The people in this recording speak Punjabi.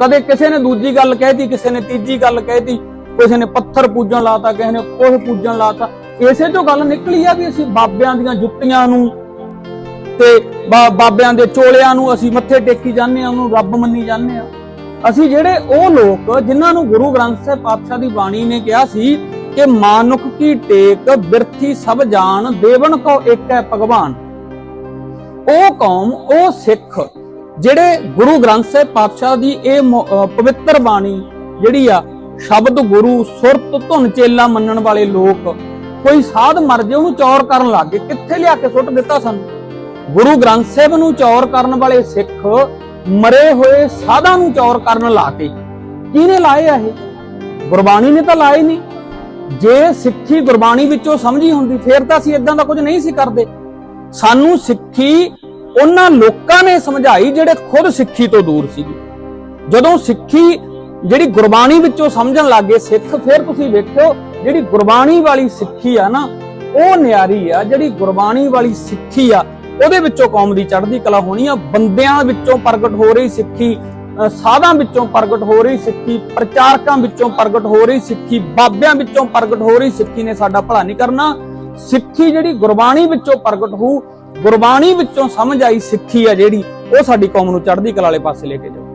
ਕਦੇ ਕਿਸੇ ਨੇ ਦੂਜੀ ਗੱਲ ਕਹਿਤੀ, ਕਿਸੇ ਨੇ ਤੀਜੀ ਗੱਲ ਕਹਿਤੀ, ਕਿਸੇ ਨੇ ਪੱਥਰ ਪੂਜਣ ਲਾਤਾ, ਕਿਸੇ ਨੇ ਕੋਹ ਪੂਜਣ ਲਾਤਾ। ਇਸੇ ਤੋਂ ਗੱਲ ਨਿਕਲੀ ਆ ਵੀ ਅਸੀਂ ਬਾਬਿਆਂ ਦੀਆਂ ਜੁੱਤੀਆਂ ਨੂੰ ਤੇ ਬਾਬਿਆਂ ਦੇ ਚੋਲਿਆਂ ਨੂੰ ਅਸੀਂ ਮੱਥੇ ਟੇਕੀ ਜਾਂਦੇ ਆ ਉਹਨੂੰ ਰੱਬ ਮੰਨੀ ਜਾਂਦੇ ਆ ਅਸੀਂ ਜਿਹੜੇ ਉਹ ਲੋਕ, ਜਿਨ੍ਹਾਂ ਨੂੰ ਗੁਰੂ ਗ੍ਰੰਥ ਸਾਹਿਬ ਪਾਤਸ਼ਾਹ ਦੀ ਬਾਣੀ ਨੇ ਕਿਹਾ ਸੀ ਕਿ ਮਾਨੁਖ ਕੀ ਟੇਕ, ਬਿਰਥੀ ਸਭ ਜਾਣ ਦੇਵਨ ਕੋ ਇੱਕ ਹੈ ਭਗਵਾਨ। ਉਹ ਕੌਮ, ਉਹ ਸਿੱਖ ਜਿਹੜੇ ਗੁਰੂ ਗ੍ਰੰਥ ਸਾਹਿਬ ਪਾਤਸ਼ਾਹ ਦੀ ਇਹ ਪਵਿੱਤਰ ਬਾਣੀ ਜਿਹੜੀ ਆ, ਸ਼ਬਦ ਗੁਰੂ, ਸੁਰਤ, ਧੁਨ, ਚੇਲਾ ਮੰਨਣ ਵਾਲੇ ਲੋਕ, ਕੋਈ ਸਾਧ ਮਰ ਜੇ ਉਹਨੂੰ ਚੌਰ ਕਰਨ ਲੱਗ ਗਏ, ਕਿੱਥੇ ਲਿਆ ਕੇ ਸੁੱਟ ਦਿੱਤਾ ਸਾਨੂੰ? ਗੁਰੂ ਗ੍ਰੰਥ ਸਾਹਿਬ ਨੂੰ ਚੌਰ ਕਰਨ ਵਾਲੇ ਸਿੱਖ ਮਰੇ ਹੋਏ ਸਾਧਾਂ ਨੂੰ ਚੌਰ ਕਰਨ ਲਾ ਕੇ, ਕਿਹਨੇ ਲਾਏ ਆ ਇਹ? ਗੁਰਬਾਣੀ ਨੇ ਤਾਂ ਲਾਏ ਨਹੀਂ। ਜੇ ਸਿੱਖੀ ਗੁਰਬਾਣੀ ਵਿੱਚੋਂ ਸਮਝੀ ਹੁੰਦੀ, ਫੇਰ ਤਾਂ ਅਸੀਂ ਇਦਾਂ ਦਾ ਕੁਝ ਨਹੀਂ ਸੀ ਕਰਦੇ। ਸਾਨੂੰ ਸਿੱਖੀ ਉਹਨਾਂ ਲੋਕਾਂ ਨੇ ਸਮਝਾਈ ਜਿਹੜੇ ਖੁਦ ਸਿੱਖੀ ਤੋਂ ਦੂਰ ਸੀਗੇ। ਜਦੋਂ ਸਿੱਖੀ ਜਿਹੜੀ ਗੁਰਬਾਣੀ ਵਿੱਚੋਂ ਸਮਝਣ ਲੱਗੇ ਸਿੱਖ ਫਿਰ ਤੁਸੀਂ ਵੇਖਿਓ, ਜਿਹੜੀ ਗੁਰਬਾਣੀ ਵਾਲੀ ਸਿੱਖੀ ਆ ਨਾ, ਉਹ ਨਿਆਰੀ ਆ, ਜਿਹੜੀ ਗੁਰਬਾਣੀ ਵਾਲੀ ਸਿੱਖੀ ਆ, ਉਹਦੇ ਵਿੱਚੋਂ ਕੌਮ ਦੀ ਚੜ੍ਹਦੀ ਕਲਾ ਹੋਣੀ ਆ, ਬੰਦਿਆਂ ਵਿੱਚੋਂ ਪ੍ਰਗਟ ਹੋ ਰਹੀ ਸਿੱਖੀ ਸਾਧਾਂ ਵਿੱਚੋਂ ਪ੍ਰਗਟ ਹੋ ਰਹੀ ਸਿੱਖੀ, ਪ੍ਰਚਾਰਕਾਂ ਵਿੱਚੋਂ ਪ੍ਰਗਟ ਹੋ ਰਹੀ ਸਿੱਖੀ, ਬਾਬਿਆਂ ਵਿੱਚੋਂ ਪ੍ਰਗਟ ਹੋ ਰਹੀ ਸਿੱਖੀ ਨੇ ਸਾਡਾ ਭਲਾ ਨਹੀਂ ਕਰਨਾ। ਸਿੱਖੀ ਜਿਹੜੀ ਗੁਰਬਾਣੀ ਵਿੱਚੋਂ ਪ੍ਰਗਟ ਹੋਊ, ਗੁਰਬਾਣੀ ਵਿੱਚੋਂ ਸਮਝ ਆਈ ਸਿੱਖੀ ਆ ਜਿਹੜੀ, ਉਹ ਸਾਡੀ ਕੌਮ ਨੂੰ ਚੜ੍ਹਦੀ ਕਲਾ ਵਾਲੇ ਪਾਸੇ ਲੈ ਕੇ ਜਾਊ।